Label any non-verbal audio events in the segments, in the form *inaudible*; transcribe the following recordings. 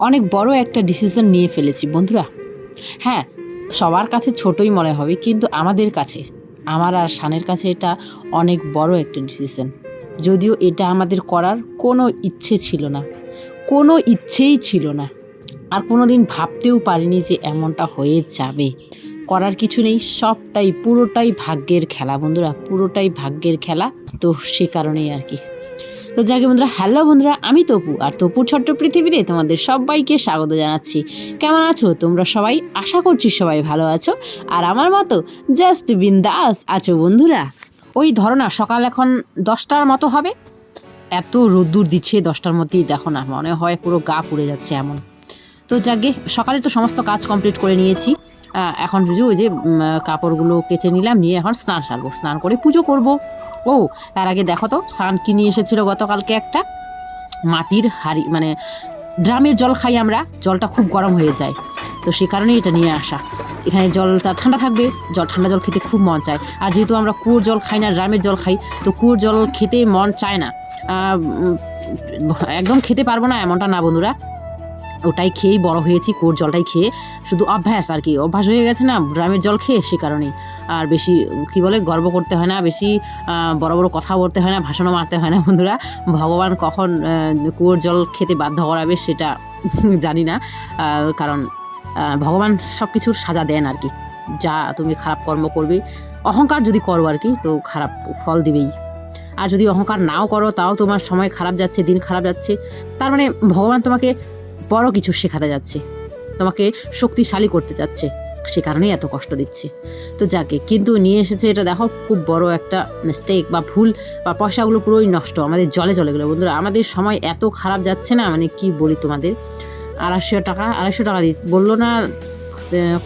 অনেক বড় একটা ডিসিশন নিয়ে ফেলেছি, বন্ধুরা। হ্যাঁ সবার কাছে ছোটই মনে হবে, কিন্তু আমাদের কাছে, আমার আর শানের কাছে এটা অনেক বড় একটা ডিসিশন যদিও এটা আমাদের করার কোনো ইচ্ছে ছিল না, কোনো ইচ্ছেই ছিল না। আর কোনো দিন ভাবতেও পারিনি যে এমনটা হয়ে যাবে। করার কিছু নেই, সবটাই, পুরোটাই ভাগ্যের খেলা, বন্ধুরা, পুরোটাই ভাগ্যের খেলা। তো সে কারণেই আর কি। তো যাকে বন্ধুরা, হ্যালো বন্ধুরা, আমি তপু, আর তপুর ছোট্ট পৃথিবীতে তোমাদের সবাইকে স্বাগত জানাচ্ছি। কেমন আছো? তোমরা সবাই আশা করছি সবাই ভালো আছো, আর আমার মতো জাস্ট বিন্দাস আছো বন্ধুরা। ওই ধরো না, সকাল এখন দশটার মতো হবে। এত রোদ্দুর দিচ্ছে, দশটার মধ্যেই দেখো না, মনে হয় পুরো গা পুড়ে যাচ্ছে এমন। তো যাকে সকালে তো সমস্ত কাজ কমপ্লিট করে নিয়েছি। এখন বুঝো ওই যে কাপড়গুলো কেচে নিলাম, নিয়ে এখন স্নান সারবো। স্নান করে পুজো করব। ও, তার আগে দেখো তো সান কিনে এসেছিল গতকালকে একটা? মাটির হাড়ি মানে ড্রামের জল খাই আমরা, জলটা খুব গরম হয়ে যায়। তো সে কারণেই এটা নিয়ে আসা। এখানে জলটা ঠান্ডা থাকবে, জল, ঠান্ডা জল খেতে খুব মন চায়। আর যেহেতু আমরা কুয়োর জল খাই না, ড্রামের জল খাই, তো কুয়োর জল খেতে মন চায় না। একদম খেতে পারব না এমনটা না, বন্ধুরা। ওটাই খেয়েই বড় হয়েছি কুয়োর জলটাই খেয়ে। শুধু অভ্যাস আর কি, অভ্যাস হয়ে গেছে না ড্রামের জল খেয়ে সে কারণেই। আর বেশি, কি বলে, গর্ব করতে হয় না, বেশি বড় বড় কথা বলতে হয় না, ভাষণও মারতে হয় না, বন্ধুরা। ভগবান কখন কুয়োর জল খেতে বাধ্য করাবে সেটা *laughs* জানি না। কারণ ভগবান সব কিছুর সাজা দেন আর কি। যা তুমি খারাপ কর্ম করবে, অহংকার যদি করো আর কি, তো খারাপ ফল দিবেই। আর যদি অহংকার নাও করো, তাও তোমার সময় খারাপ যাচ্ছে, দিন খারাপ যাচ্ছে। তার মানে ভগবান তোমাকে বড় কিছু শেখাতে যাচ্ছে। তোমাকে শক্তিশালী করতে যাচ্ছে। সে কারণেই এত কষ্ট দিচ্ছে। তো যাকে, কিন্তু নিয়ে এসেছে এটা দেখো, খুব বড় একটা মিস্টেক বা ভুল বা পয়সাগুলো পুরোই নষ্ট। আমাদের জলে চলে গেলো। বন্ধুরা, আমাদের সময় এত খারাপ যাচ্ছে না? মানে কি বলি তোমাদের? আড়াইশো টাকা আড়াইশো টাকা দিয়ে বলল না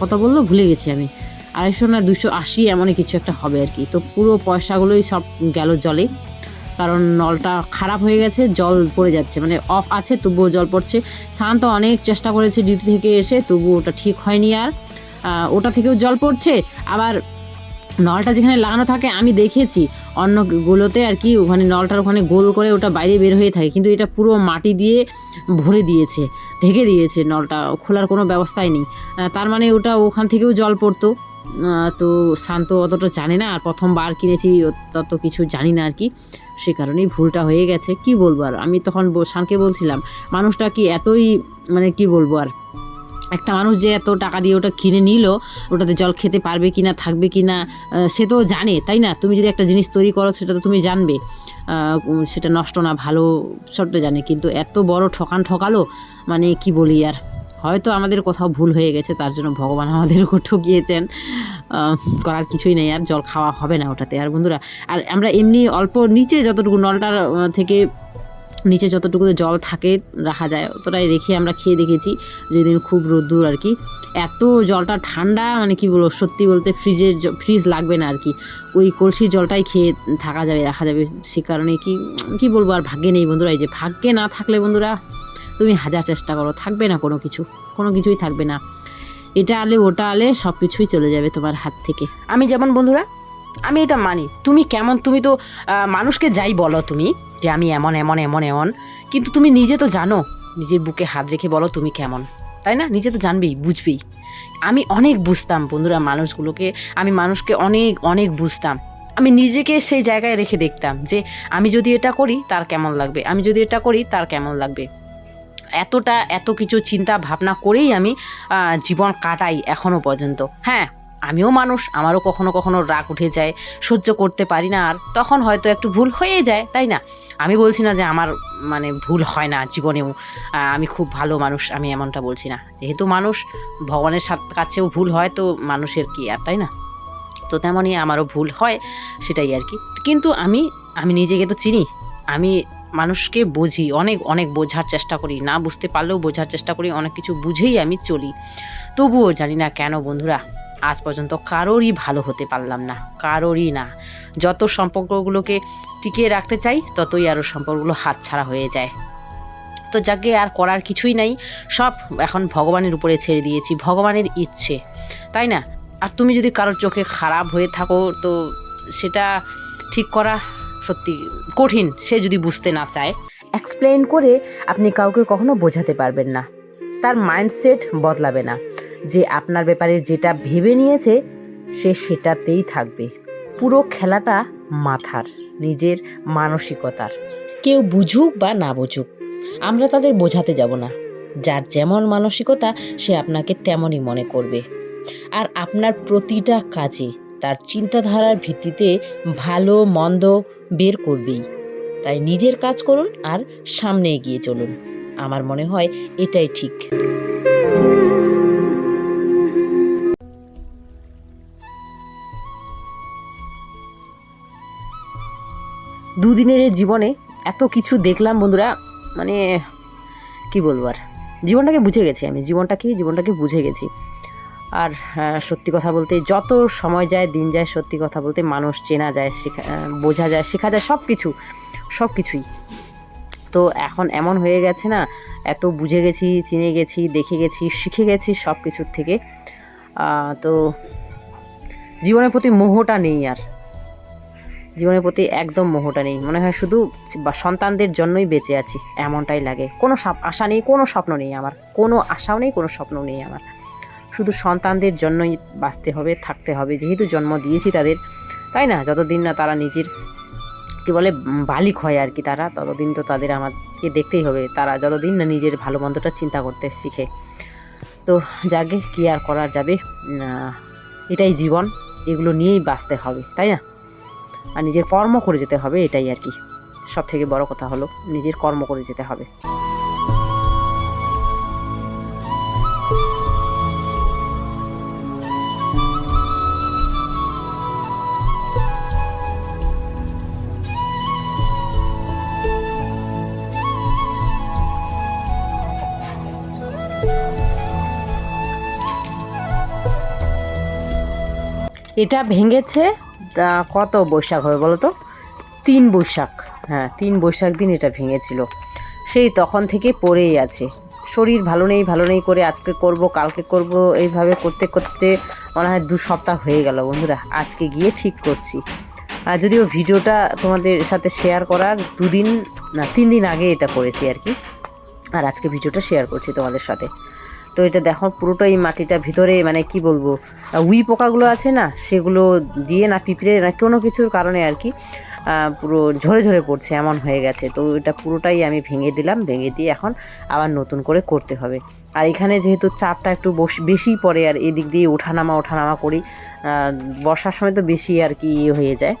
কত বলল? ভুলে গেছি আমি। আড়াইশো না দুশো আশি এমনই কিছু একটা হবে আর কি। তো পুরো পয়সাগুলোই সব গেল জলে। কারণ নলটা খারাপ হয়ে গেছে, জল পড়ে যাচ্ছে মানে অফ আছে, তবুও জল পড়ছে। শান্ত অনেক চেষ্টা করেছে ডিউটি থেকে এসে, তবুও ওটা ঠিক হয়নি আর। ওটা থেকেও জল পড়ছে। আবার নলটা যেখানে লাগানো থাকে, আমি দেখেছি, অন্যগুলোতে আর কি, ওখানে নলটার ওখানে গোল করে ওটা বাইরে বের হয়ে থাকে। কিন্তু এটা পুরো মাটি দিয়ে ভরে দিয়েছে, ঢেকে দিয়েছে নলটা, খোলার কোনো ব্যবস্থাই নেই। তার মানে ওটা ওখান থেকেও জল পড়তো। তো শান্ত অতটা জানে না, আর প্রথমবার কিনেছি তত কিছু জানি না আর কি। সে কারণেই ভুলটা হয়ে গেছে। কি বলব আর? আমি তখন শানকে বলছিলাম, মানুষটা কি এতই মানে কি বলব আর? একটা মানুষ যে এত টাকা দিয়ে ওটা কিনে নিল, ওটাতে জল খেতে পারবে কি না, থাকবে কি না সে তো জানে, তাই না? তুমি যদি একটা জিনিস তৈরি করো, সেটা তো তুমি জানবে। সেটা নষ্ট না, ভালো সবটা জানে। কিন্তু এত বড় ঠকান ঠকালো মানে কি বলি আর? হয়তো আমাদের কোথাও ভুল হয়ে গেছে, তার জন্য ভগবান আমাদেরকেও *laughs* ঠকিয়েছেন করার কিছুই নেই, আর জল খাওয়া হবে না ওটাতে। আর বন্ধুরা, আর আমরা এমনি অল্প নিচে যতটুকু নলটার থেকে নিচে যতটুকু জল থাকে রাখা যায়, অতটাই রেখে আমরা খেয়ে দেখেছি, যেদিন খুব রোদ্দুর আর কি। এত জলটা ঠান্ডা মানে কি বলব, সত্যি বলতে ফ্রিজের ফ্রিজ লাগবে না আর কি। ওই কলসির জলটাই খেয়ে থাকা যাবে, রাখা যাবে, সে কারণে কি কি বলব আর ভাগ্যে নেই বন্ধুরা, এই যে ভাগ্যে না থাকলে বন্ধুরা তুমি হাজার চেষ্টা করো, থাকবে না কোনো কিছু, কোনো কিছুই থাকবে না। এটা আলে, ওটা আলে, সব কিছুই চলে যাবে তোমার হাত থেকে। আমি যেমন বন্ধুরা, আমি এটা মানি। তুমি কেমন, তুমি তো মানুষকে যাই বলো তুমি, যে আমি এমন এমন এমন এমন, কিন্তু তুমি নিজে তো জানো, নিজের বুকে হাত রেখে বলো তুমি কেমন। তাই না? নিজে তো জানবেই, বুঝবেই। আমি অনেক বুঝতাম বন্ধুরা মানুষগুলোকে, আমি মানুষকে অনেক অনেক বুঝতাম। আমি নিজেকে সেই জায়গায় রেখে দেখতাম যে, আমি যদি এটা করি, তার কেমন লাগবে? আমি যদি এটা করি, তার কেমন লাগবে? এতটা, এত কিছু চিন্তা ভাবনা করেই আমি জীবন কাটাই এখনও পর্যন্ত। হ্যাঁ আমিও মানুষ, আমারও কখনো কখনো রাগ উঠে যায়, সহ্য করতে পারি না আর তখন হয়তো একটু ভুল হয়ে যায়, তাই না? আমি বলছি না যে আমার মানে ভুল হয় না জীবনেও আমি খুব ভালো মানুষ, আমি এমনটা বলছি না। যেহেতু মানুষ, ভগবানের কাছেও ভুল হয় তো মানুষের কি আর, তাই না? তো তেমনই আমারও ভুল হয় সেটাই আর কি। কিন্তু আমি আমি নিজেকে তো চিনি, আমি মানুষকে বুঝি, অনেক অনেক বোঝার চেষ্টা করি। না বুঝতে পারলেও বোঝার চেষ্টা করি, অনেক কিছু বুঝেই আমি চলি। তবুও জানি না কেন বন্ধুরা, আজ পর্যন্ত কারোরই ভালো হতে পারলাম না, কারোরই না। যত সম্পর্কগুলোকে টিকিয়ে রাখতে চাই, ততই আরও সম্পর্কগুলো হাতছাড়া হয়ে যায়। তো যাকে আর করার কিছুই নাই, সব এখন ভগবানের উপরে ছেড়ে দিয়েছি, ভগবানের ইচ্ছে, তাই না? আর তুমি যদি কারোর চোখে খারাপ হয়ে থাকো, তো সেটা ঠিক করা সত্যি কঠিন, সে যদি বুঝতে না চায়। এক্সপ্লেন করে আপনি কাউকে কখনো বোঝাতে পারবেন না। তার মাইন্ডসেট বদলাবে না। যে আপনার ব্যাপারে যেটা ভেবে নিয়েছে, সে সেটাতেই থাকবে। পুরো খেলাটা মাথার, নিজের মানসিকতার। কেউ বুঝুক বা না বুঝুক, আমরা তাদের বোঝাতে যাব না। যার যেমন মানসিকতা, সে আপনাকে তেমনই মনে করবে। আর আপনার প্রতিটা কাজে তার চিন্তাধারার ভিত্তিতে ভালো, মন্দ বের করবেই। তাই নিজের কাজ করুন আর সামনে এগিয়ে চলুন। আমার মনে হয় এটাই ঠিক। দুদিনের জীবনে এত কিছু দেখলাম বন্ধুরা মানে কি বলব আর? জীবনটাকে বুঝে গেছি আমি জীবনটা কি জীবনটাকে বুঝে গেছি। আর সত্যি কথা বলতে যত সময় যায়, দিন যায়, সত্যি কথা বলতে মানুষ চেনা যায়, শেখা বোঝা যায়, শেখা যায় সব কিছু সব কিছুই তো এখন এমন হয়ে গেছে না, এত বুঝে গেছি, চিনে গেছি, দেখে গেছি, শিখে গেছি সব কিছুর থেকে তো জীবনের প্রতি মোহটা নেই আর। জীবনের প্রতি একদম মোহটা নেই। মনে হয় শুধু সন্তানদের জন্যই বেঁচে আছি, এমনটাই লাগে। কোনো আশা নেই, কোনো স্বপ্ন নেই আমার। কোনো আশাও নেই, কোনো স্বপ্ন নেই আমার। শুধু সন্তানদের জন্যই বাঁচতে হবে, থাকতে হবে। যেহেতু জন্ম দিয়েছি তাদের, তাই না? যতদিন না তারা নিজের, কী বলে বালিক হয় আর কি তারা, ততদিন তো তাদের আমাকে দেখতেই হবে। তারা যতদিন না নিজের ভালো মন্দটা চিন্তা করতে শিখে। তো যাকে কী আর করা যাবে? এটাই জীবন। এগুলো নিয়েই বাঁচতে হবে, তাই না? আর নিজের কর্ম করে যেতে হবে, এটাই আর কি। সব থেকে বড় কথা হলো, নিজের কর্ম করে যেতে হবে। এটা ভেঙেছে কত বৈশাখ হবে বলো তো? তিন বৈশাখ হ্যাঁ তিন বৈশাখ দিন এটা ভেঙেছিল। সেই তখন থেকে পড়েই আছে। শরীর ভালো নেই ভালো নেই করে আজকে করব, কালকে করব, এইভাবে করতে করতে মনে হয় দু সপ্তাহ হয়ে গেল বন্ধুরা, আজকে গিয়ে ঠিক করছি। আর যদিও ভিডিওটা তোমাদের সাথে শেয়ার করার দুদিন না, তিন দিন আগে এটা করেছি আর কি, আর আজকে ভিডিওটা শেয়ার করছি তোমাদের সাথে। তো এটা দেখো, পুরোটাই মাটিটা ভিতরে মানে কি বলব উই পোকাগুলো আছে না, সেগুলো দিয়ে না পিঁপড়ে, না কোনো কিছুর কারণে আর কি পুরো ঝরে ঝরে পড়ছে, এমন হয়ে গেছে। তো এটা পুরোটাই আমি ভেঙে দিলাম, ভেঙে দিয়ে এখন আবার নতুন করে করতে হবে। আর এখানে যেহেতু চাপটা একটু বেশি পড়ে, আর এদিক দিয়ে ওঠানামা ওঠানামা করি বর্ষার সময় তো বেশি আর কি ইয়ে হয়ে যায়,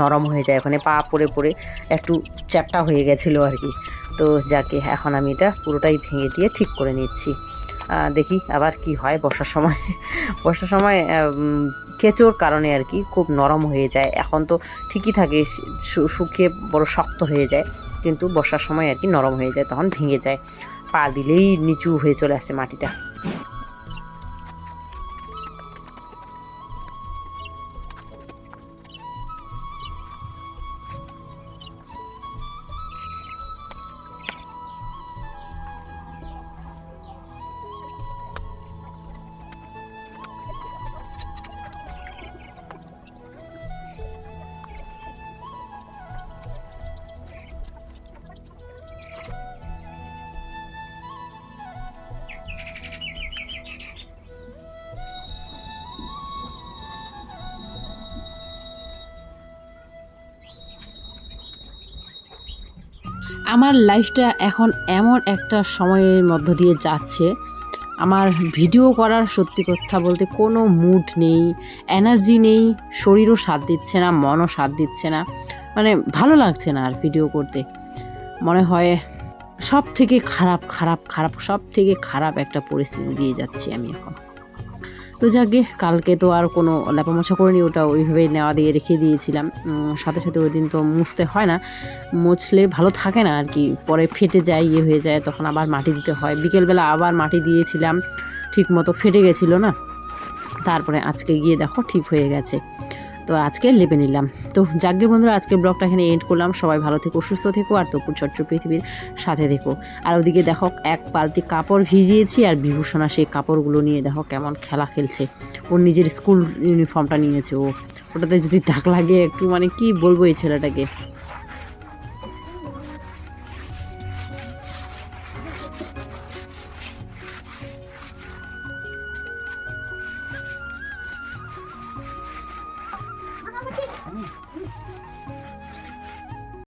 নরম হয়ে যায়, ওখানে পা পড়ে পড়ে একটু চ্যাপটা হয়ে গেছিল আর কি। তো যাকে, এখন আমি এটা পুরোটাই ভেঙে দিয়ে ঠিক করে নিচ্ছি। দেখি আবার কি হয় বর্ষার সময়। *laughs* বর্ষার সময় কেঁচোর কারণে আর কি খুব নরম হয়ে যায়। এখন তো ঠিকই থাকে শুকিয়ে বড় শক্ত হয়ে যায়, কিন্তু বর্ষার সময় আর কি নরম হয়ে যায়, তখন ভেঙে যায়। পা দিলেই নিচু হয়ে চলে আসে মাটিটা। আমার লাইফটা এখন এমন একটা সময়ের মধ্য দিয়ে যাচ্ছে। আমার ভিডিও করার সত্যি কথা বলতে কোনো মুড নেই এনার্জি নেই, শরীরও সাথ দিচ্ছে না, মনও সাথ দিচ্ছে না। মানে ভালো লাগছে না আর ভিডিও করতে। মনে হয় সব থেকে খারাপ খারাপ খারাপ সব থেকে খারাপ একটা পরিস্থিতি দিয়ে যাচ্ছি আমি এখন। তো যাকে কালকে তো আর কোনো লেপামোছা করিনি, ওটা ওইভাবে নেওয়া দিয়ে রেখে দিয়েছিলাম। সাথে সাথে ওই দিন তো মুছতে হয় না। মুছলে ভালো থাকে না আর কি। পরে ফেটে যায় ইয়ে হয়ে যায়, তখন আবার মাটি দিতে হয়। বিকেলবেলা আবার মাটি দিয়েছিলাম ঠিক মতো ফেটে গেছিল না। তারপরে আজকে গিয়ে দেখো ঠিক হয়ে গেছে। তো আজকে লেপে নিলাম। তো যাগ্যে বন্ধুরা আজকে ব্লগটা এখানে এন্ড করলাম। সবাই ভালো থেকো, সুস্থ থেকো, আর তপুর ছোট্ট পৃথিবীর সাথে থেকো। আর ওদিকে দেখো, এক বালতি কাপড় ভিজিয়েছি, আর বিভূষণা সেই কাপড়গুলো নিয়ে দেখো কেমন খেলা খেলছে। ওর নিজের স্কুল ইউনিফর্মটা নিয়েছে ও। ওটাতে যদি ডাক লাগে একটু মানে কি বলব এই ছেলেটাকে?